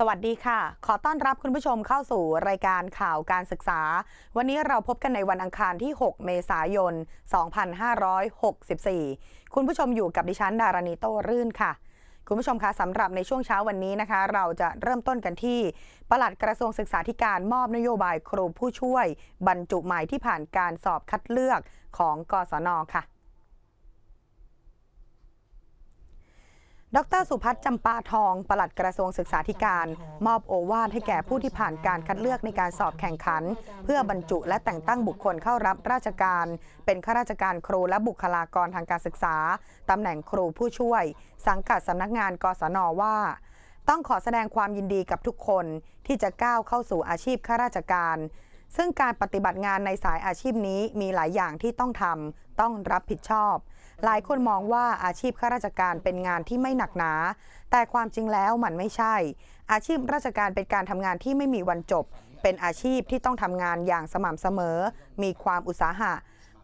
สวัสดีค่ะ ขอต้อนรับคุณผู้ชมเข้าสู่รายการข่าวการศึกษา วันนี้เราพบกันในวันอังคารที่ 6 เมษายน 2564 คุณผู้ชมอยู่กับดิฉันดารณีโต้รื่นค่ะ คุณผู้ชมคะสำหรับในช่วงเช้าวันนี้นะคะ เราจะเริ่มต้นกันที่ปลัดกระทรวงศึกษาธิการมอบนโยบายครูผู้ช่วย บรรจุใหม่ที่ผ่านการสอบคัดเลือกของกศนค่ะ ดรสุพัฒน์จำปาทองปลัดกระทรวงศึกษาธิการ มอบโอวาทให้แก่ผู้ที่ผ่านการคัดเลือกในการสอบแข่งขัน เพื่อบรรจุและแต่งตั้งบุคคลเข้ารับราชการ เป็นข้าราชการครูและบุคลากรทางการศึกษาตำแหน่งครูผู้ช่วย สังกัดสำนักงานกศนว่า ต้องขอแสดงความยินดีกับทุกคนที่จะก้าวเข้าสู่อาชีพข้าราชการ ซึ่งการปฏิบัติงานในสายอาชีพนี้มีหลายอย่างที่ต้องทำต้องรับผิดชอบ หลายคนมองว่าอาชีพข้าราชการเป็นงานที่ไม่หนักหนา แต่ความจริงแล้วมันไม่ใช่ อาชีพราชการเป็นการทำงานที่ไม่มีวันจบ เป็นอาชีพที่ต้องทำงานอย่างสม่ำเสมอ มีความอุตสาหะ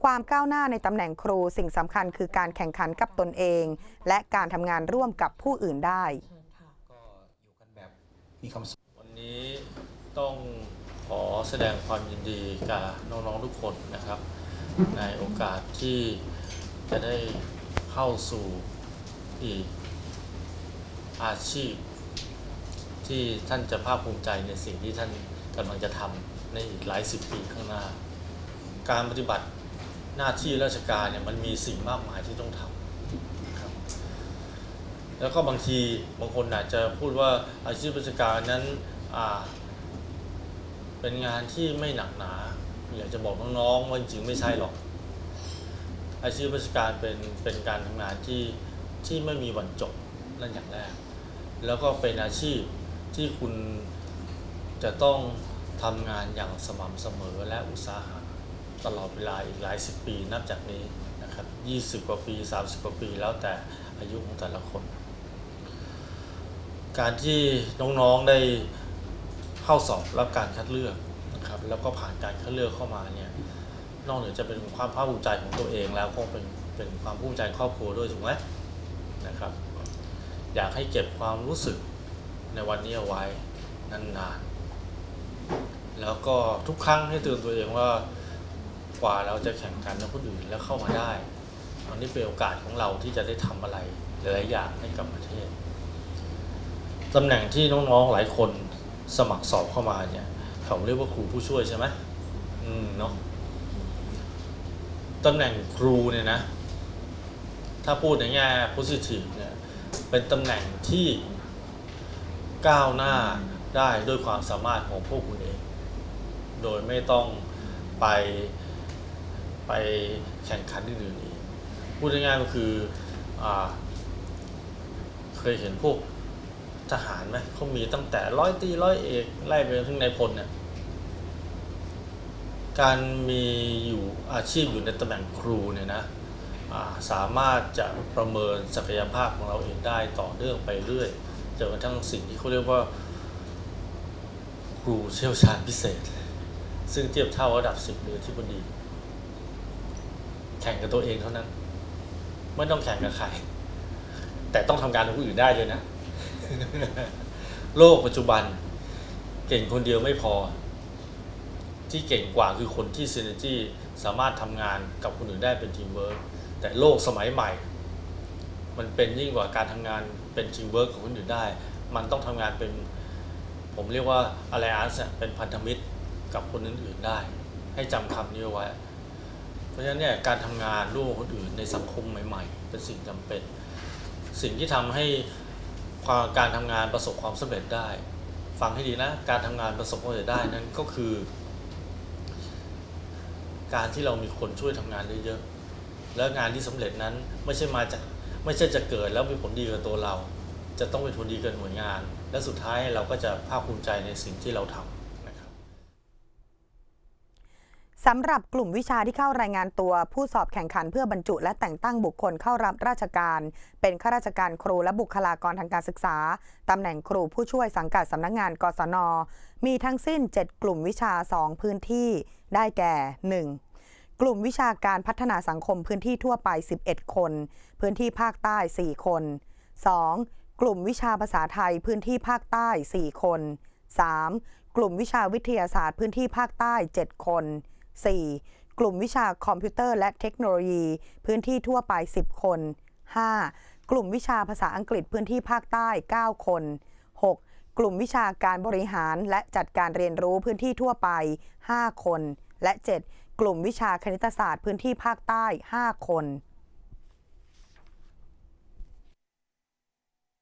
ความก้าวหน้าในตำแหน่งครูสิ่งสำคัญคือการแข่งขันกับตนเอง และการทำงานร่วมกับผู้อื่นได้ก็อยู่กันแบบมีความสุขวันนี้ต้องขอแสดงความยินดีกับน้องๆทุกคนนะครับ ในโอกาสที่ จะได้เข้าสู่อีกอาชีพ ที่ท่านจะภาคภูมิใจในสิ่งที่ท่านกำลังจะทำในอีกหลายสิบปีข้างหน้า การปฏิบัติหน้าที่ราชการเนี่ยมันมีสิ่งมากมายที่ต้องทำครับ แล้วก็บางทีบางคนอาจจะพูดว่าอาชีพราชการนั้นเป็นงานที่ไม่หนักหนา อยากจะบอกน้องๆว่าจริงๆไม่ใช่หรอก อาชีพราชการเป็นเป็นการทำงานที่ที่ไม่มีวันจบนั่นอย่างแรก แล้วก็เป็นอาชีพที่คุณจะต้องทำงานอย่างสม่ำเสมอและอุตสาหะตลอดเวลาอีกหลายสิบปีนับจากนี้นะครับ20 กว่าปี 30 กว่าปีแล้วแต่อายุของแต่ละคน การที่น้องๆได้เข้าสอบรับการคัดเลือกนะครับแล้วก็ผ่านการคัดเลือกเข้ามาเนี่ย นอกเหนือจะเป็นความภาคภูมิใจของตัวเองแล้วก็เป็นเป็นความภูมิใจครอบครัวด้วยถูกไหมนะครับ อยากให้เก็บความรู้สึกในวันนี้เอาไว้นานๆ แล้วก็ทุกครั้งให้เตือนตัวเองว่ากว่าเราจะแข่งขันกับคนอื่นแล้วเข้ามาได้อันนี้เป็นโอกาสของเราที่จะได้ทำอะไรหลายๆอย่างให้กับประเทศตำแหน่งที่น้องๆหลายคนสมัครสอบเข้ามาเนี่ยเขาเรียกว่าครูผู้ช่วยใช่ไหมอืมเนาะ ตำแหน่งครูเนี่ยนะ ถ้าพูดในแง่ positive เนี่ย เป็นตำแหน่งที่ก้าวหน้าได้ด้วยความสามารถของพวกคุณเอง โดยไม่ต้องไปไปแข่งขันอื่นๆอีกพูดง่ายๆก็คืออเคยเห็นพวกทหารไหมเขามีตั้งแต่ร้อยตีร้อยเอกไล่ไปถึงนายพลเนี่ย การมีอยู่อาชีพอยู่ในตำแหน่งครูเนี่ยนะสามารถจะประเมินศักยภาพของเราเองได้ต่อเนื่องไปเรื่อยจนกระทั่งสิ่งที่เขาเรียกว่า ครูเชี่ยวชาญพิเศษ ซึ่งเทียบเท่าระดับสิบหรือที่บดี แข่งกับตัวเองเท่านั้น ไม่ต้องแข่งกับใคร แต่ต้องทำงานกับผู้อื่นได้เลยนะ โลกปัจจุบัน เก่งคนเดียวไม่พอ ที่เก่งกว่าคือคนที่ซีเนจี้สามารถทำงานกับคนอื่นได้เป็นทีมเวิร์กแต่โลกสมัยใหม่ มันเป็นยิ่งกว่าการทำงานเป็นทีมเวิร์กของคนอื่นได้ มันต้องทำงานเป็นผมเรียกว่าอะไรอาร์เป็นพันธมิตรกับคนอื่นๆได้ ให้จำคำนี้ไว้ เพราะฉะนั้นเนี่ยการทำงานร่วมกับคนอื่นในสังคมใหม่ ๆ เป็นสิ่งจำเป็น สิ่งที่ทำให้ความการทำงานประสบความสำเร็จได้ ฟังให้ดีนะ การทำงานประสบความสำเร็จได้นั้นก็คือ การที่เรามีคนช่วยทำงานเยอะๆแล้วงานที่สำเร็จนั้นไม่ใช่มาจากไม่ใช่จะเกิดแล้วมีผลดีกับตัวเรา จะต้องเป็นผลดีกับหน่วยงาน และสุดท้ายเราก็จะภาคภูมิใจในสิ่งที่เราทำนะครับ สำหรับกลุ่มวิชาที่เข้ารายงานตัว ผู้สอบแข่งขันเพื่อบรรจุและแต่งตั้งบุคคลเข้ารับราชการ เป็นข้าราชการครูและบุคลากรทางการศึกษาตำแหน่งครูผู้ช่วยสังกัดสำนักงานกศน มีทั้งสิ้น 7 กลุ่มวิชา 2 พื้นที่ ได้แก่ 1. กลุ่มวิชาการพัฒนาสังคมพื้นที่ทั่วไป 11 คน พื้นที่ภาคใต้ 4 คน 2. กลุ่มวิชาภาษาไทยพื้นที่ภาคใต้ 4 คน 3. กลุ่มวิชาวิทยาศาสตร์พื้นที่ภาคใต้ 7 คน 4. กลุ่มวิชาคอมพิวเตอร์และเทคโนโลยี พื้นที่ทั่วไป 10 คน 5. กลุ่มวิชาภาษาอังกฤษพื้นที่ภาคใต้ 9 คน 6. กลุ่มวิชาการบริหารและจัดการเรียนรู้พื้นที่ทั่วไป 5 คน และ 7. กลุ่มวิชาคณิตศาสตร์พื้นที่ภาคใต้ 5 คน